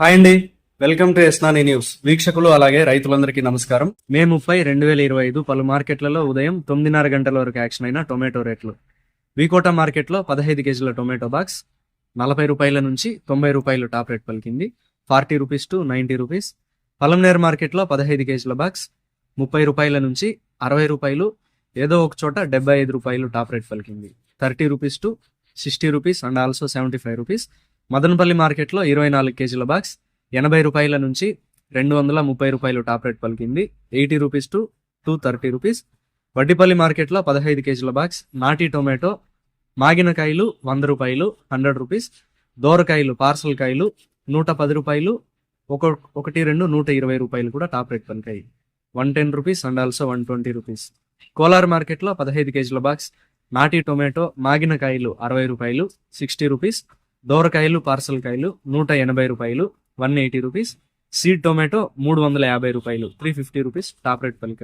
Hi అండి. Welcome to ఎస్నాని news. వీక్షకులు అలాగే రైతులందరికీ నమస్కారం. మే ముప్పై రెండు వేల ఇరవై ఐదు పలు మార్కెట్లలో ఉదయం తొమ్మిదిన్నర గంటల వరకు యాక్షన్ అయిన టొమాటో రేట్లు. వికోట మార్కెట్లో పదహైదు కేజీల టొమాటో బాక్స్ నలభై రూపాయల నుంచి తొంభై రూపాయలు టాప్ రేట్ పలికింది. Forty rupees to ninety rupees. Palamaner మార్కెట్లో పదహైదు కేజీల బాక్స్ ముప్పై రూపాయల నుంచి అరవై రూపాయలు ఏదో ఒక చోట డెబ్బై ఐదు రూపాయలు టాప్ రేట్ పలికింది. Thirty rupees to sixty rupees and also seventy five rupees. Madanapalle మార్కెట్లో ఇరవై నాలుగు కేజీల బాక్స్ ఎనభై రూపాయల నుంచి రెండు వందల ముప్పై రూపాయలు టాప్ రేట్ పలికింది. Eighty rupees to two thirty rupees. Vaddipalli మార్కెట్లో పదహైదు కేజీల బాక్స్ నాటి టొమాటో మాగిన కాయలు వంద రూపాయలు హండ్రెడ్ రూపీస్. దోరకాయలు పార్సల్ కాయలు నూట పది రూపాయలు ఒక ఒకటి రెండు నూట ఇరవై రూపాయలు కూడా top rate పలికాయి. One ten rupees and also one twenty rupees. Kolar మార్కెట్లో పదహైదు కేజీల బాక్స్ నాటి టొమాటో మాగిన కాయలు అరవై రూపాయలు సిక్స్టీ రూపీస్. దోరకాయలు పార్సల్ కాయలు నూట ఎనభై రూపాయలు one eighty rupees. Seed tomato మూడు వందల యాభై రూపాయలు three fifty rupees. Top rate పలికాయి